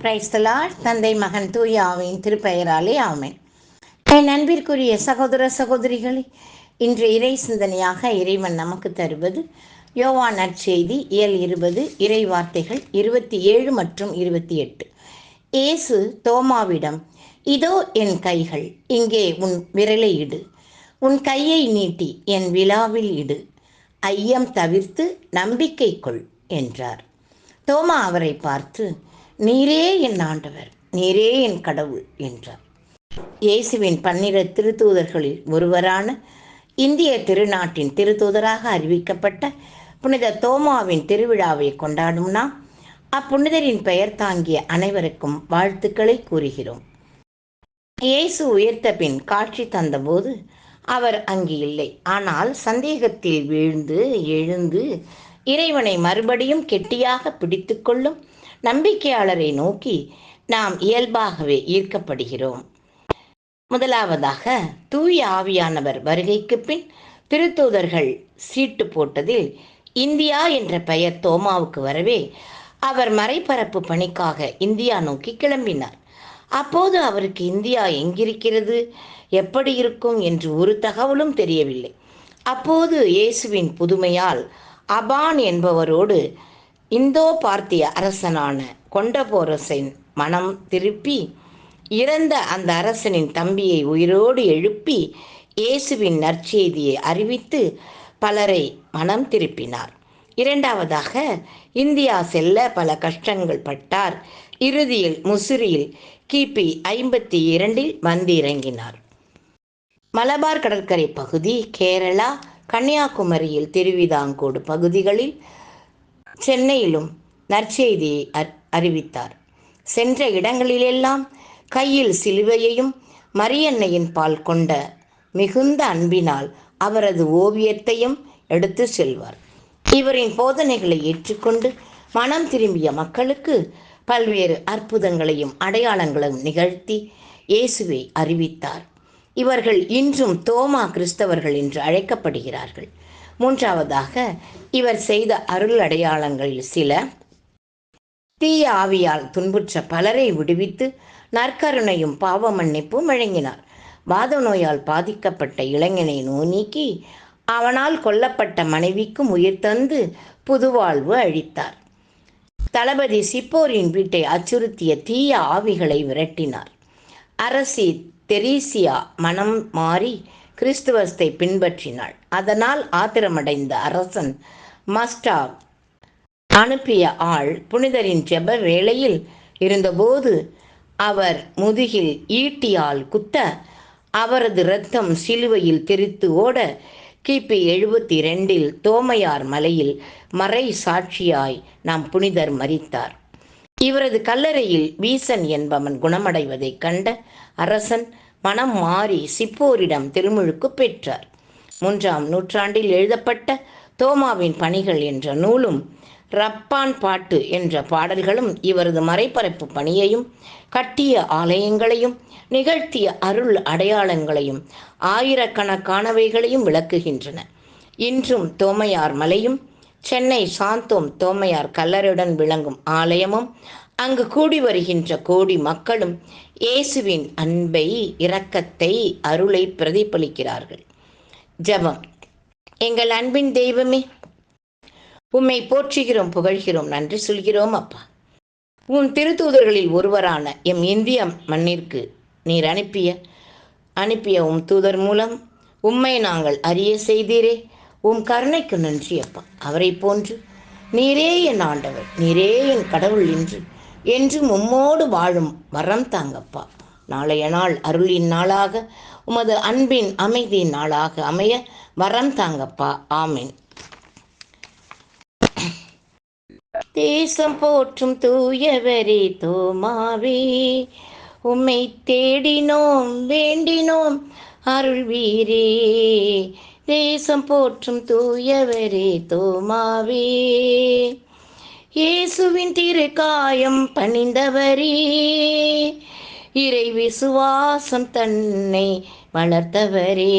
பிரைஸ்தலார் தந்தை மகன் தூயாவின் திருப்பெயராலே ஆமேன். என் அன்பிற்குரிய சகோதர சகோதரிகளே இன்று இறை சிந்தனையாக இறைவன் நமக்கு தருவது யோவான் நற்செய்தி இயல் இருபது இறை வார்த்தைகள் இருபத்தி ஏழு மற்றும் இருபத்தி எட்டு. இயேசு தோமாவிடம் இதோ என் கைகள் இங்கே உன் விரலை இடு. உன் கையை நீட்டி என் விழாவில் இடு. ஐயம் தவிர்த்து நம்பிக்கை கொள் என்றார். தோமா அவரை பார்த்து நீரே என் ஆண்டவர் நீரே என் கடவுள் என்றார். இயேசுவின் பன்னிர திருத்தூதர்களில் ஒருவரான இந்திய திருநாட்டின் திருத்தூதராக அறிவிக்கப்பட்ட புனித தோமாவின் திருவிழாவை கொண்டாடும் நாம் அப்புனிதரின் பெயர் தாங்கிய அனைவருக்கும் வாழ்த்துக்களை கூறுகிறோம். இயேசு உயர்த்த பின் காட்சி தந்தபோது அவர் அங்கு இல்லை. ஆனால் சந்தேகத்தில் வீழ்ந்து எழுந்து இறைவனை மறுபடியும் கெட்டியாக பிடித்துக்கொள்ளும் நம்பிக்கையாளரை நோக்கி நாம் இயல்பாகவே ஈர்க்கப்படுகிறோம். முதலாவதாக தூய ஆவியானவர் வருகைக்கு பின் திருத்தூதர்கள் சீட்டு போட்டதில் இந்தியா என்ற பெயர் தோமாவுக்கு வரவே அவர் மறைபரப்பு பணிக்காக இந்தியா நோக்கி கிளம்பினார். அப்போது அவருக்கு இந்தியா எங்கிருக்கிறது எப்படி இருக்கும் என்று ஒரு தகவலும் தெரியவில்லை. அப்போது இயேசுவின் புதுமையால் அபான் என்பவரோடு இந்தோ பார்த்திய அரசனான கொண்டபோரசின் மனம் திருப்பி இறந்த அந்த அரசனின் தம்பியை உயிரோடு எழுப்பி இயேசுவின் நற்செய்தியை அறிவித்து பலரை மனம் திருப்பினார். இரண்டாவதாக இந்தியா செல்ல பல கஷ்டங்கள் பட்டார். இறுதியில் முசிறியில் கிபி ஐம்பத்தி இரண்டில் வந்து இறங்கினார் மலபார் கடற்கரை பகுதி கேரளா கன்னியாகுமரியில் திருவிதாங்கோடு பகுதிகளில் சென்னையிலும் நற்செய்தியை அறிவித்தார். சென்ற இடங்களிலெல்லாம் கையில் சிலுவையையும் மரியன்னையின் பால் கொண்ட மிகுந்த அன்பினால் அவரது ஓவியத்தையும் எடுத்து செல்வார். இவரின் போதனைகளை ஏற்றுக்கொண்டு மனம் திரும்பிய மக்களுக்கு பல்வேறு அற்புதங்களையும் அடையாளங்களையும் நிகழ்த்தி இயேசுவை அறிவித்தார். இவர்கள் இன்றும் தோமா கிறிஸ்தவர்கள் என்று அழைக்கப்படுகிறார்கள். மூன்றாவதாக இவர் செய்த அருள் அடையாளங்களில் சில. தீய ஆவியால் துன்புற்ற பலரை விடுவித்து நற்கருணையும் பாவ மன்னிப்பும் வழங்கினார். வாத நோயால் பாதிக்கப்பட்ட இளைஞனை நோய் நீக்கி அவனால் கொல்லப்பட்ட மனைவிக்கும் உயிர் தந்து புதுவாழ்வு அழித்தார் தளபதி சிப்போரின் வீட்டை அச்சுறுத்திய தீய ஆவிகளை விரட்டினார். அரசி தெரீசியா மனம் மாறி கிறிஸ்துவத்தை பின்பற்றினாள். அதனால் ஆத்திரமடைந்த அரசன் மஸ்டா அனுப்பிய ஆள் புனிதரின் ஜெப வேளையில் இருந்தபோது அவர் முதுகில் ஈட்டியால் குத்த அவரது இரத்தம் சிலுவையில் தெரித்து ஓட கிபி எழுபத்தி ரெண்டில் தோமையார் மலையில் மறை சாட்சியாய் நாம் புனிதர் மறித்தார் இவரது கல்லறையில் வீசன் என்பவன் குணமடைவதைக் கண்ட அரசன் மனம் மாறி சிப்போரிடம் திருமுழுக்கு பெற்றார். மூன்றாம் நூற்றாண்டில் எழுதப்பட்ட தோமாவின் பணிகள் என்ற நூலும் ரப்பான் பாட்டு என்ற பாடல்களும் இவரது மறைபரப்பு பணியையும் கட்டிய ஆலயங்களையும் நிகழ்த்திய அருள் அடையாளங்களையும் ஆயிரக்கணக்கானவைகளையும் விளக்குகின்றன. இன்றும் தோமையார் மலையும் சென்னை சாந்தோம் தோமையார் கல்லறையுடன் விளங்கும் ஆலயமும் அங்கு கூடி வருகின்ற கோடி மக்களும் இயேசுவின் அன்பை இரக்கத்தை அருளை பிரதிபலிக்கிறார்கள். ஜபம். எங்கள் அன்பின் தெய்வமே உம்மை போற்றுகிறோம் புகழ்கிறோம் நன்றி சொல்கிறோம் அப்பா. உன் திருத்தூதர்களில் ஒருவரான எம் இந்திய மண்ணிற்கு நீர் அனுப்பிய அனுப்பிய உம் தூதர் மூலம் உம்மை நாங்கள் அறிய செய்தீரே. உம் கருணைக்கு நன்றி அப்பா. அவரை போன்று நீரே என் ஆண்டவர் நீரே என் கடவுள் என்று என்று உம்மோடு வாழும் வரம் தாங்கப்பா. நாளைய நாள் அருளின் நாளாக உமது அன்பின் அமைதியின் நாளாக அமைய வரம் தாங்கப்பா. ஆமீன். தேசம் போற்றும் தூயவரே தோமாவே உம்மை தேடினோம் வேண்டினோம் அருள்வீரே. தேசம் போற்றும் தூயவரே தோமாவே. இயேசுவின் திருக்காயம் பணிந்தவரே. இறை விசுவாசம் தன்னை வளர்த்தவரே.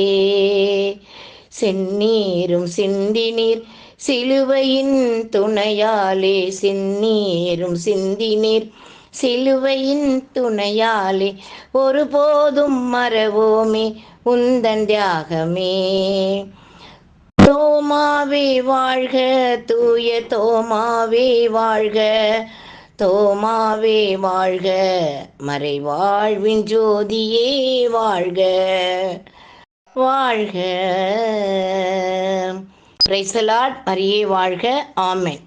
செந்நீரும் சிந்தினீர் சிலுவையின் துணையாலே சிந்நீரும் சிந்தினீர் சிலுவையின் துணையாலே ஒருபோதும் மறவோமே உந்தன் தியாகமே. தோமாவே வாழ்க தூய தோமாவே வாழ்க தோமாவே வாழ்க மறைவாழ்வின் ஜோதியே வாழ்க வாழ்க. பிரைசலாட் மரியே வாழ்க. ஆமேன்